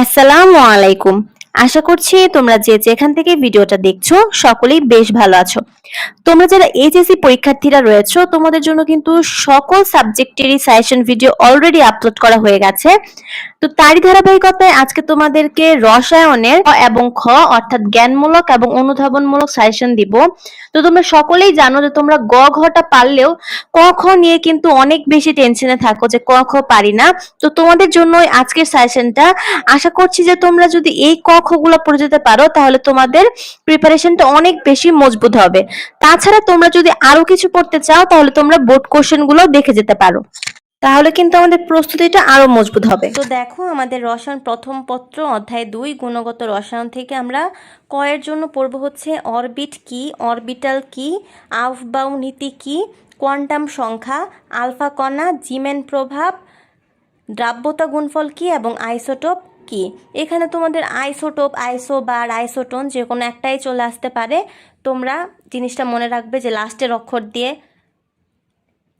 আসসালামু আলাইকুম। আশা করছি তোমরা যে যেখান থেকে ভিডিওটা দেখছ, সকলেই বেশ ভালো আছো। তোমরা যারা এইচএসসি পরীক্ষার্থীরা রয়েছো, তোমাদের জন্য কিন্তু সকল সাবজেক্টেরই সাজেশন ভিডিও অলরেডি আপলোড করা হয়ে গেছে। তো তারই ধারাবাহিকতায় আজকে তোমাদেরকে রসায়নের এবং খ, অর্থাৎ জ্ঞানমূলক এবং অনুধাবনমূলক সাজেশন দিব। তো তোমরা সকলেই জানো যে তোমরা গ ঘটা পারলেও ক, খ নিয়ে কিন্তু অনেক বেশি টেনশনে থাকো যে ক, খ পারি না। তো তোমাদের জন্য আজকের সাজেশনটা আশা করছি যে তোমরা যদি এই ক খ গুলো পড়ে যেতে পারো, তাহলে তোমাদের প্রিপারেশনটা অনেক বেশি মজবুত হবে। তাছাড়া তোমরা যদি আরও কিছু পড়তে চাও, তাহলে তোমরা বোর্ড কোশ্চেনগুলো দেখে যেতে পারো। তাহলে কিন্তু আমাদের প্রস্তুতিটা আরও মজবুত হবে। তো দেখো, আমাদের রসায়ন প্রথম পত্র, অধ্যায় দুই, গুণগত রসায়ন থেকে আমরা কয়ের জন্য পড়ব হচ্ছে অরবিট কি, অরবিটাল কি আউফবাউ নীতি কি, কোয়ান্টাম সংখ্যা, আলফা কণা, জিমেন প্রভাব, দ্রাব্যতা গুণফল কি এবং আইসোটোপ কি? এখানে তোমাদের আইসোটোপ আইসো বা আইসোটোন যে কোনো একটাই চলে আসতে পারে। তোমরা জিনিসটা মনে রাখবে যে লাস্টের অক্ষর দিয়ে।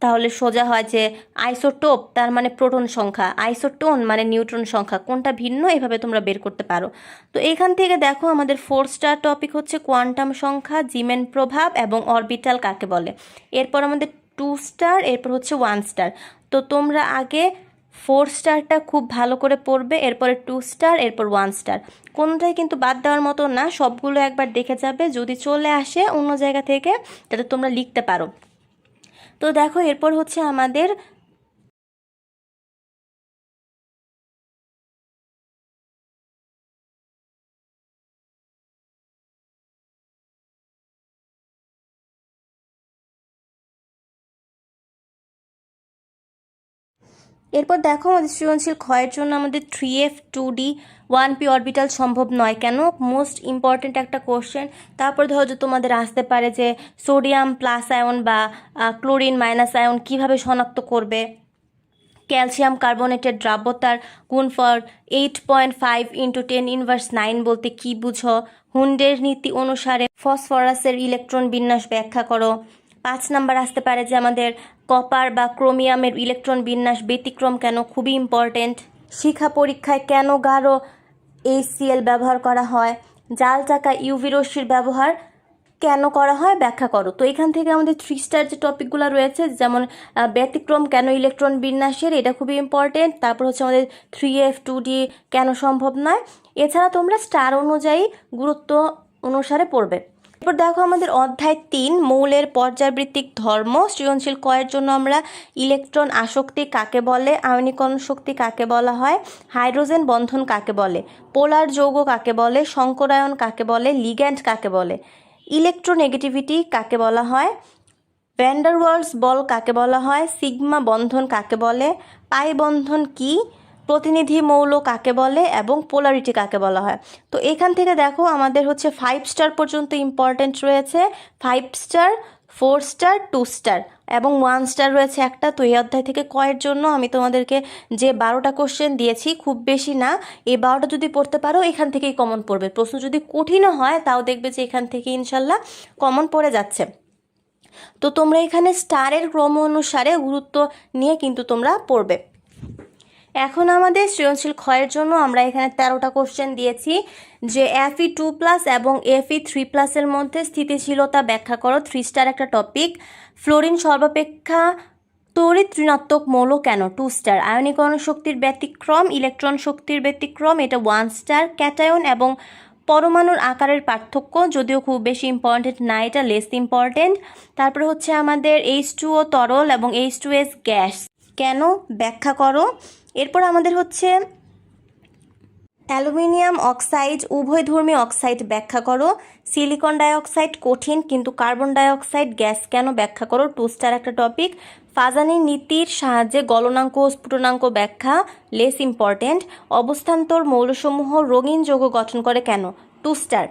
তাহলে সোজা হয় যে আইসোটোপ, তার মানে প্রোটন সংখ্যা। আইসোটোন মানে নিউট্রন সংখ্যা। কোনটা ভিন্ন এভাবে তোমরা বের করতে পারো। তো এখান থেকে দেখো আমাদের ফোর স্টার টপিক হচ্ছে কোয়ান্টাম সংখ্যা, জিমেন প্রভাব এবং অরবিটাল কাকে বলে। এরপর আমাদের টু স্টার, এরপর হচ্ছে ওয়ান স্টার। তো তোমরা আগে ফোর স্টারটা খুব ভালো করে পড়বে, এরপরে টু স্টার, এরপর ওয়ান স্টার। কোনটাই কিন্তু বাদ দেওয়ার মতো না, সবগুলো একবার দেখে যাবে। যদি চলে আসে অন্য জায়গা থেকে যাতে তোমরা লিখতে পারো। তো দেখো, এরপর হচ্ছে আমাদের এরপর দেখো আমাদের সৃজনশীল ক্ষয়ের জন্য আমাদের three F two D one P orbital সম্ভব নয় কেন? মোস্ট ইম্পর্ট্যান্ট একটা কোশ্চেন তারপর ধরো যে তোমাদের আসতে পারে যে সোডিয়াম প্লাস আয়ন বা ক্লোরিন মাইনাস আয়ন কীভাবে শনাক্ত করবে? ক্যালসিয়াম কার্বনেটের দ্রাব্যতার গুণফল eight point five into ten inverse nine বলতে কি বুঝো? হুন্ডের নীতি অনুসারে ফসফরাসের ইলেকট্রন বিন্যাস ব্যাখ্যা করো। পাঁচ নাম্বার আসতে পারে যে আমাদের কপার বা ক্রোমিয়ামের ইলেকট্রন বিন্যাস ব্যতিক্রম কেন খুবই ইম্পর্টেন্ট শিখা পরীক্ষায় কেন গাঢ় এইচসিএল ব্যবহার করা হয়? জাল চাকা ইউভি রশ্মির ব্যবহার কেন করা হয়? ব্যাখ্যা করো। তো এখান থেকে আমাদের থ্রি স্টার যে টপিকগুলো রয়েছে, যেমন ব্যতিক্রম কেন ইলেকট্রন বিন্যাসের, এটা খুবই ইম্পর্টেন্ট তারপর হচ্ছে আমাদের থ্রি এফ টু ডি কেন সম্ভব নয়? এছাড়া তোমরা স্টার অনুযায়ী গুরুত্ব অনুসারে পড়বে। এরপর দেখো আমাদের অধ্যায় তিন, মৌলের পর্যাবৃত্তিক ধর্ম, সৃজনশীল কয়ের জন্য আমরা ইলেকট্রন আসক্তি কাকে বলে, আয়নীকরণ শক্তি কাকে বলা হয়, হাইড্রোজেন বন্ধন কাকে বলে, পোলার যৌগ কাকে বলে সংকরায়ন কাকে বলে, লিগ্যান্ড কাকে বলে ইলেকট্রোনেগেটিভিটি কাকে বলা হয় ভ্যান্ডারওয়ালস বল কাকে বলা হয়, সিগমা বন্ধন কাকে বলে, পাই বন্ধন কি প্রতিনিধি মৌল কাকে বলে এবং পোলারিটি কাকে বলা হয়? তো এখান থেকে দেখো আমাদের হচ্ছে ফাইভ স্টার পর্যন্ত ইম্পর্টেন্ট রয়েছে। Five star four star two star এবং ওয়ান স্টার রয়েছে একটা। তো এই অধ্যায় থেকে কয়ের জন্য আমি তোমাদেরকে যে বারোটা কোশ্চেন দিয়েছি, খুব বেশি না, এই বারোটা যদি পড়তে পারো, এখান থেকেই কমন পড়বে। প্রশ্ন যদি কঠিনও হয়, তাও দেখবে যে এখান থেকে ইনশাল্লাহ কমন পড়ে যাচ্ছে। তো তোমরা এখানে স্টারের ক্রম অনুসারে গুরুত্ব নিয়ে কিন্তু তোমরা পড়বে। এখন আমাদের সৃজনশীল ক্ষয়ের জন্য আমরা এখানে তেরোটা কোশ্চেন দিয়েছি, যে এফই টু প্লাস এবং এফই থ্রি প্লাসের মধ্যে স্থিতিশীলতা ব্যাখ্যা করো থ্রি স্টার একটা টপিক ফ্লোরিন সর্বাপেক্ষা তড়িৎ ঋণাত্মক মৌল কেন? টু স্টার আয়নীকরণ শক্তির ব্যতিক্রম ইলেকট্রন শক্তির ব্যতিক্রম, এটা ওয়ান স্টার ক্যাটায়ন এবং পরমাণুর আকারের পার্থক্য, যদিও খুব বেশি ইম্পর্টেন্ট না, এটা লেস ইম্পর্টেন্ট তারপরে হচ্ছে আমাদের এইচ টু ও তরল এবং এইচ টু এস গ্যাস। কেন? ব্যাখ্যা করো। এরপর আমাদের হচ্ছে অ্যালুমিনিয়াম অক্সাইড, উভয়ধর্মী অক্সাইড ব্যাখ্যা করো। সিলিকন ডাইঅক্সাইড কঠিন, কিন্তু কার্বন ডাইঅক্সাইড গ্যাস কেন ব্যাখ্যা করো? টু স্টার একটা টপিক। ফাজানি নীতির সাহায্যে গলনাঙ্ক ও স্ফুটনাঙ্ক ব্যাখ্যা লেস ইম্পর্টেন্ট অবস্থান্তর মৌলসমূহ রঙিন যৌগ গঠন করে কেন? Two star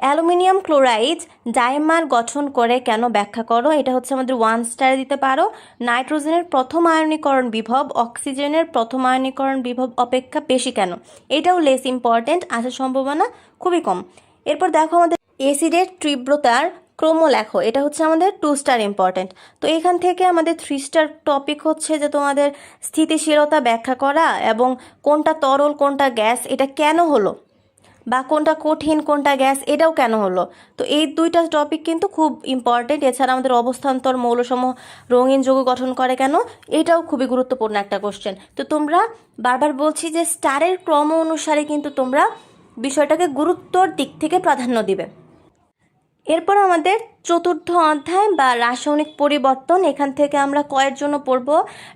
aluminium chloride dimer গঠন করে কেন ব্যাখ্যা করো? এটা হচ্ছে আমাদের ওয়ান স্টার দিতে পারো। নাইট্রোজেনের প্রথম আয়নীকরণ বিভব, অক্সিজেনের প্রথম আয়নীকরণ বিভব অপেক্ষা বেশি কেন? এটাও লেস ইম্পর্টেন্ট আসার সম্ভাবনা খুবই কম। এরপর দেখো আমাদের এসিডের তীব্রতার ক্রম লেখো এটা হচ্ছে আমাদের টু স্টার ইম্পর্টেন্ট তো এখান থেকে আমাদের থ্রি স্টার টপিক হচ্ছে যে তোমাদের স্থিতিশীলতা ব্যাখ্যা করা এবং কোনটা তরল, কোনটা গ্যাস, এটা কেন হলো? বা কোনটা কঠিন, কোনটা গ্যাস, এটাও কেন হলো? তো এই দুইটা টপিক কিন্তু খুব ইম্পর্টেন্ট এছাড়া আমাদের অবস্থান্তর মৌলসমূহ রঙিন যোগ গঠন করে কেন? এটাও খুবই গুরুত্বপূর্ণ একটা কোশ্চেন তো তোমরা বারবার বলছি যে স্টারের ক্রম অনুসারে কিন্তু তোমরা বিষয়টাকে গুরুত্বর দিক থেকে প্রাধান্য দিবে। এরপর আমাদের চতুর্থ অধ্যায় বা রাসায়নিক পরিবর্তন। এখান থেকে আমরা কয়ের জন্য পড়ব।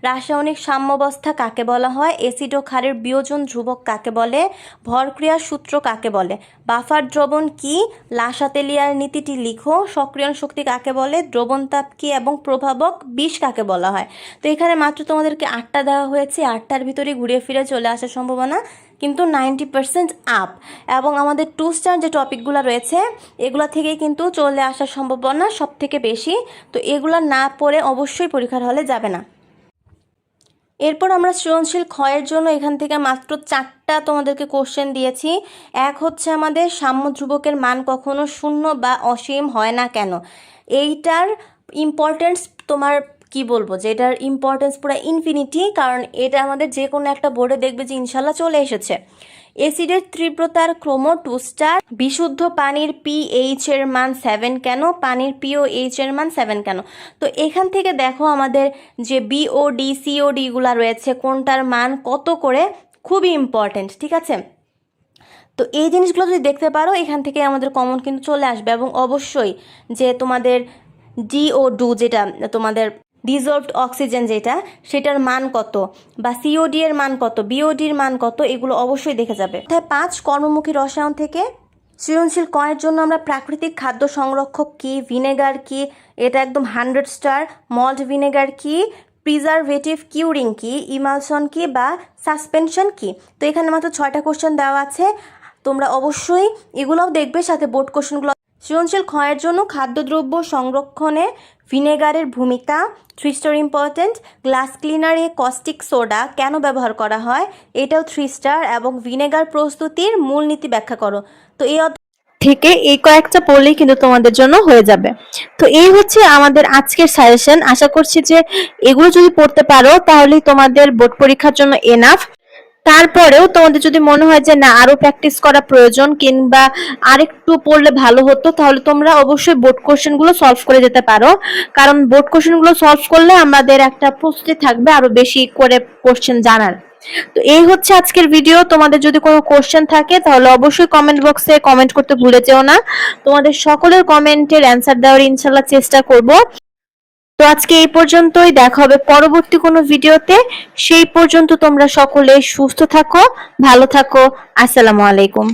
রাসায়নিক সাম্যবস্থা কাকে বলা হয়? অ্যাসিড ও ক্ষারের বিয়োজন ধ্রুবক কাকে বলে? ভরক্রিয়ার সূত্র কাকে বলে? বাফার দ্রবণ কি? লাসাতেলিয়ার নীতিটি লিখো। সক্রিয়ণ শক্তি কাকে বলে? দ্রবণ তাপ কি এবং প্রভাবক বিষ কাকে বলা হয়? তো এখানে মাত্র তোমাদেরকে আটটা দেওয়া হয়েছে। আটটার ভিতরে ঘুরে ফিরে চলে আসার সম্ভাবনা কিন্তু নাইনটি পার্সেন্ট আপ। এবং আমাদের টু স্টার যে টপিকগুলো রয়েছে, এগুলো থেকে কিন্তু চলে আসার সম্ভাবনা সব থেকে বেশি। তো এগুলো না পড়ে অবশ্যই পরীক্ষার হলে যাবে না। এরপর আমরা সৃজনশীল ক্ষয়ের জন্য এখান থেকে মাত্র চারটা তোমাদেরকে কোশ্চেন দিয়েছি। এক হচ্ছে আমাদের সাম্য ধ্রুবকের মান কখনো শূন্য বা অসীম হয় না কেন? এইটার ইম্পর্টেন্স তোমার কি বলব, যে এটার ইম্পর্টেন্স পুরো ইনফিনিটি কারণ এটা আমাদের যে কোনো একটা বোর্ডে দেখবে যে ইনশাল্লাহ চলে এসেছে। এসিডের তীব্রতার ক্রম টু স্টার বিশুদ্ধ পানির পিএইচ এর মান সেভেন কেন, পানির পিওএইচ এর মান সেভেন কেন? তো এখান থেকে দেখো আমাদের যে বিওডি সিওডিগুলো রয়েছে, কোনটার মান কত করে খুবই ইম্পর্টেন্ট ঠিক আছে? তো এই জিনিসগুলো যদি দেখতে পারো, এখান থেকে আমাদের কমন কিন্তু চলে আসবে। এবং অবশ্যই যে তোমাদের ডিও ডু যেটা, তোমাদের ডিজলভড অক্সিজেন যেটা, সেটার মান কত বা সিওডি এর মান কত বিওডির মান কত, এগুলো অবশ্যই দেখে যাবে। অর্থাৎ পাঁচ, কর্মমুখী রসায়ন থেকে সৃজনশীল কয়ের জন্য আমরা প্রাকৃতিক খাদ্য সংরক্ষক কি, ভিনেগার কি, এটা একদম হান্ড্রেড স্টার, মল্ট ভিনেগার কি, প্রিজারভেটিভ কিউরিং কি, ইমালসন কি বা সাসপেনশন কি? তো এখানে মাত্র ছয়টা কোশ্চেন দেওয়া আছে, তোমরা অবশ্যই এগুলোও দেখবে, সাথে বোর্ড কোশ্চেনগুলো সৃজনশীল ক্ষয়ের জন্য খাদ্যদ্রব্য সংরক্ষণে ভিনেগারের ভূমিকা থ্রি স্টার ইম্পর্টেন্ট গ্লাস ক্লিনারে কস্টিক সোডা কেন ব্যবহার করা হয়, এটাও থ্রি স্টার এবং ভিনেগার প্রস্তুতির মূলনীতি ব্যাখ্যা করো। তো এই থেকে এই কয়েকটা পড়লেই কিন্তু তোমাদের জন্য হয়ে যাবে। তো এই হচ্ছে আমাদের আজকের সাজেশন আশা করছি যে এগুলো যদি পড়তে পারো, তাহলেই তোমাদের বোর্ড পরীক্ষার জন্য এনাফ তারপরেও তোমাদের যদি মনে হয় যে না, আরও প্র্যাকটিস করা প্রয়োজন কিংবা আরেকটু পড়লে ভালো হতো, তাহলে তোমরা অবশ্যই বোর্ড কোশ্চেনগুলো সলভ করে যেতে পারো। কারণ বোর্ড কোশ্চেনগুলো সলভ করলে আমাদের একটা প্রস্তুতি থাকবে আরও বেশি করে কোশ্চেন জানার। তো এই হচ্ছে আজকের ভিডিও তোমাদের যদি কোনো কোশ্চেন থাকে, তাহলে অবশ্যই কমেন্ট বক্সে কমেন্ট করতে ভুলে যেও না। তোমাদের সকলের কমেন্টের অ্যান্সার দেওয়ার ইনশাল্লাহ চেষ্টা করব। তো আজকে এই পর্যন্তই। দেখা হবে পরবর্তী কোনো ভিডিওতে। সেই পর্যন্ত তোমরা সকলে সুস্থ থাকো, ভালো থাকো। আসসালামু আলাইকুম।